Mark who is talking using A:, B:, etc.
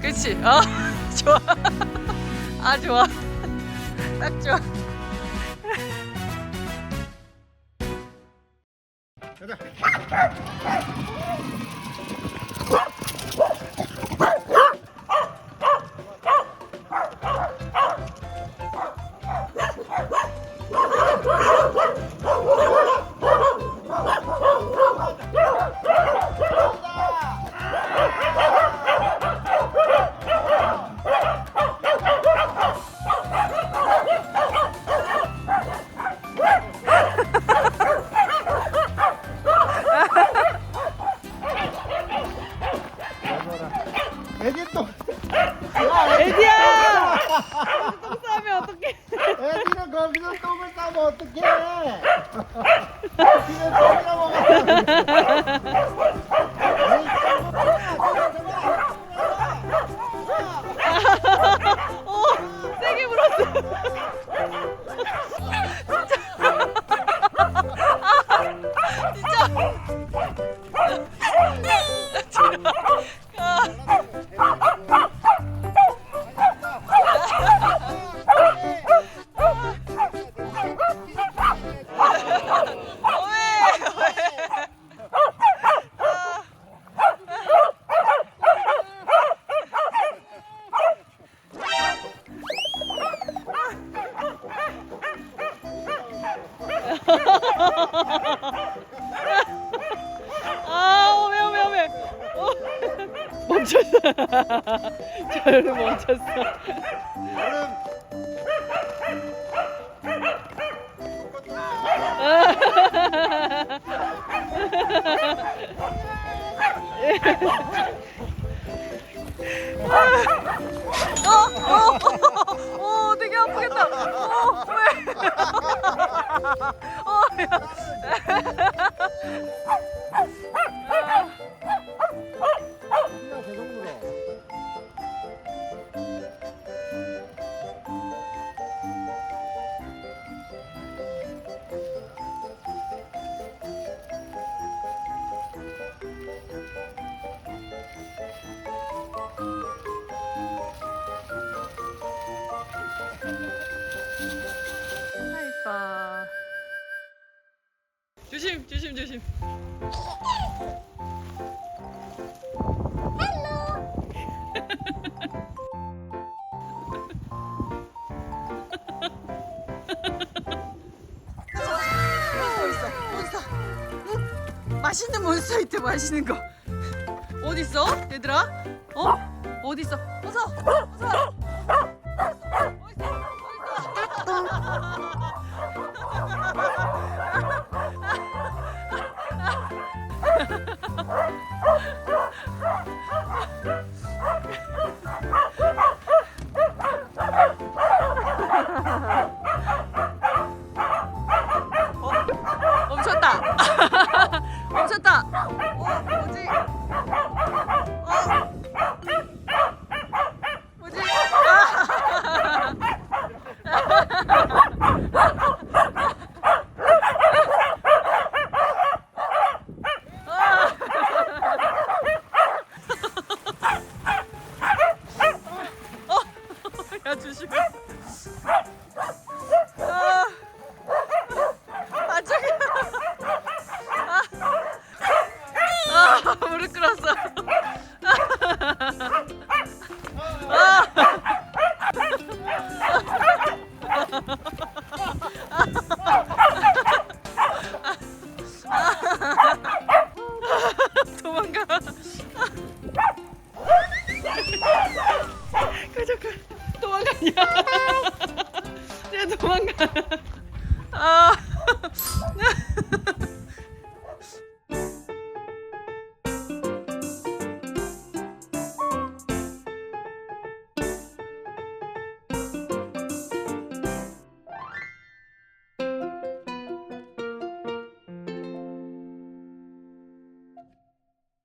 A: 그렇지. 어, 좋아. 아, 좋아. 딱 좋아. 아. 왜? 왜? 아, 오메 오메 오메. 어. 멈췄어. 저를 멈췄어. 어, 어, 어, 어, 되게 아프겠다. 어.
B: 그냥 저 정도로
A: 하이파. 조심, 조심, 조심. 맛있는 몬스터 있대, 맛있는 거. 어디 있어, 얘들아? 어? 어디 있어? 어서, 어서. 어디 있어? 어디 있어? 어? 멈췄다. 멈췄다. 어, 뭐지? 어? 뭐지? 어? 야, 조심해. 아. 아, 저기. 아, 아 무릎 꿇었어. 아. 도망가. yeah.